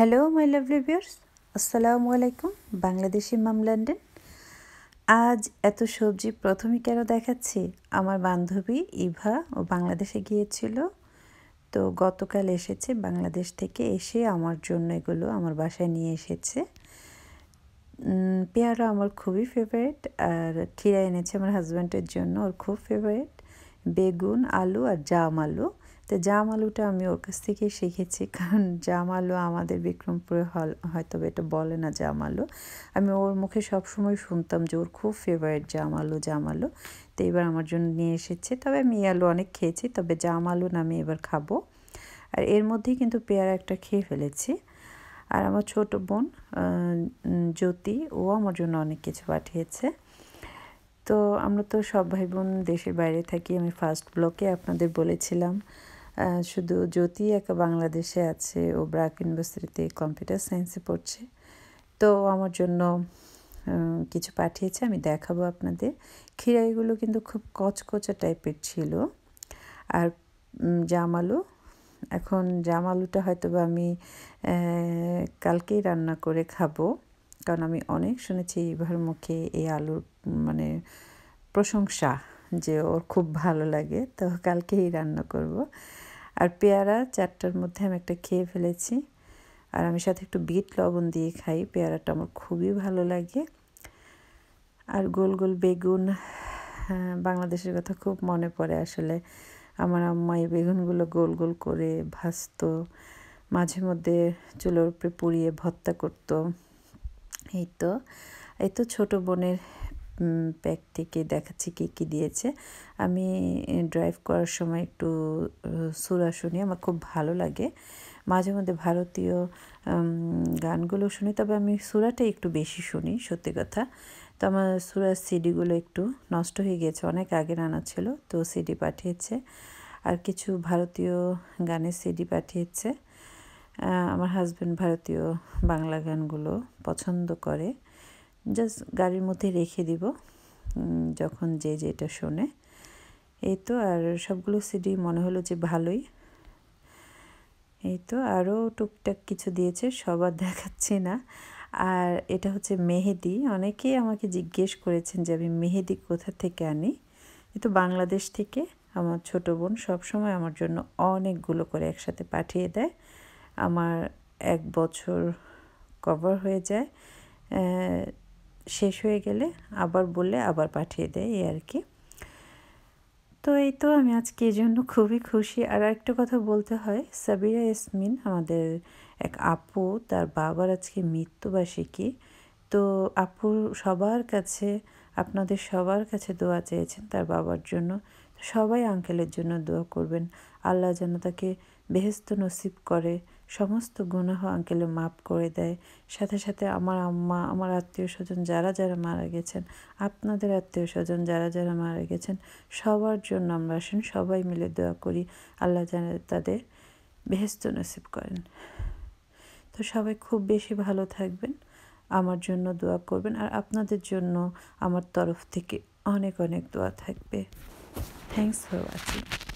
Hello my lovely viewers আসসালামু আলাইকুম বাংলাদেশি মাম London আজ এত সবজি প্রথমে কেন দেখাচ্ছি? আমার বান্ধবী ইভা ও বাংলাদেশে গিয়েছিল। তো গতকাল এসেছে বাংলাদেশ থেকে এসে আমার জন্য এগুলো আমার বাসায় নিয়ে এসেছে। পেয়ারা আমার খুবই ফেভারিট আর খিরা এনেছে আমার হাজব্যান্ডের জন্য, ওর খুব ফেভারিট বেগুন, আলু আর জাম আলু। তো জাম আলুটা আমি ওর কাছ থেকে শিখেছি। কারণ জাম আলু আমাদের বিক্রমপুরে হল, হয়তো এটা বলে না জাম আলু আমি ওর মুখে সবসময় শুনতাম যে ওর খুব ফেভারিট জাম আলু জাম আলু তো এবার আমার জন্য নিয়ে এসেছে। তবে আমি আলু অনেক খেয়েছি, তবে জাম আলু না আমি এবার খাব। আর এর মধ্যেই কিন্তু পেয়ারা একটা খেয়ে ফেলেছি। আর আমার ছোট বোন জ্যোতি, ও আমার জন্য অনেক কিছু পাঠিয়েছে। তো আমরা তো সব ভাই বোন দেশের বাইরে থাকি। আমি ফার্স্ট ব্লকে আপনাদের বলেছিলাম শুধু জ্যোতি একা বাংলাদেশে আছে, ও ব্রাক ইউনিভার্সিটিতে কম্পিউটার সায়েন্সে পড়ছে। তো আমার জন্য কিছু পাঠিয়েছে, আমি দেখাবো আপনাদের। খিরাইগুলো কিন্তু খুব কচকচা টাইপের ছিল। আর জামালু, এখন জামালুটা হয়তো বা আমি কালকেই রান্না করে খাব। কারণ আমি অনেক শুনেছি এবার মুখে এই আলুর মানে প্রশংসা যে ওর খুব ভালো লাগে, তো কালকেই রান্না করব। আর পেয়ারা চারটার মধ্যে আমি একটা খেয়ে ফেলেছি। আর আমি সাথে একটু বিট লবণ দিয়ে খাই পেয়ারাটা আমার খুবই ভালো লাগে। আর গোল গোল বেগুন হ্যাঁ, বাংলাদেশের কথা খুব মনে পড়ে আসলে। আমার আম্মা এই বেগুনগুলো গোল গোল করে ভাজতো মাঝে মধ্যে চুলোর উপরে পুড়িয়ে ভর্তা করতো। এই তো এই তো ছোটো বোনের প্যাক থেকে দেখাচ্ছি কী কী দিয়েছে। আমি ড্রাইভ করার সময় একটু সুরা শুনি আমার খুব ভালো লাগে। মাঝে মধ্যে ভারতীয় গানগুলো শুনি, তবে আমি সুরাটাই একটু বেশি শুনি, সত্যি কথা। তো আমার সুরার সিডিগুলো একটু নষ্ট হয়ে গিয়েছে, অনেক আগে আনা ছিল, তো সিডি পাঠিয়েছে। আর কিছু ভারতীয় গানের সিডি পাঠিয়েছে। আমার হাজব্যান্ড ভারতীয় বাংলা গানগুলো পছন্দ করে। জাস্ট গাড়ির মধ্যে রেখে দিব যখন যে যেটা শোনে। এই তো, আর সবগুলো সিডি মনে হলো যে ভালোই। এই তো, আরও টুকটাক কিছু দিয়েছে সবার দেখাচ্ছি না। আর এটা হচ্ছে মেহেদি। অনেকেই আমাকে জিজ্ঞেস করেছেন যে আমি মেহেদি কোথা থেকে আনি? তো বাংলাদেশ থেকে। আমার ছোট বোন সবসময় আমার জন্য অনেকগুলো করে একসাথে পাঠিয়ে দেয়। আমার এক বছর কভার হয়ে যায়। শেষ হয়ে গেলে আবার বললে আবার পাঠিয়ে দেয়, এই আর কি। তো এই তো আমি আজকে এই জন্য খুবই খুশি। আর একটা কথা বলতে হয়, সাবিরা ইয়াসমিন আমাদের এক আপু, তার বাবার আজকে মৃত্যুবার্ষিকী। তো আপু সবার কাছে, আপনাদের সবার কাছে দোয়া চেয়েছেন তার বাবার জন্য। সবাই আঙ্কেলের জন্য দোয়া করবেন। আল্লাহ যেন তাকে বেহেস্ত নসিব করে সমস্ত গুনাহ আঙ্কেলে মাফ করে দেয়। সাথে সাথে আমার আম্মা, আমার আত্মীয় স্বজন যারা যারা মারা গেছেন, আপনাদের আত্মীয় স্বজন যারা যারা মারা গেছেন, সবার জন্য আমরা আসেন, সবাই মিলে দোয়া করি। আল্লাহ যেন তাদের বেহেস্ত নসিব করেন। তো সবাই খুব বেশি ভালো থাকবেন, আমার জন্য দোয়া করবেন আর আপনাদের জন্য আমার তরফ থেকে অনেক অনেক দোয়া থাকবে। Thanks for watching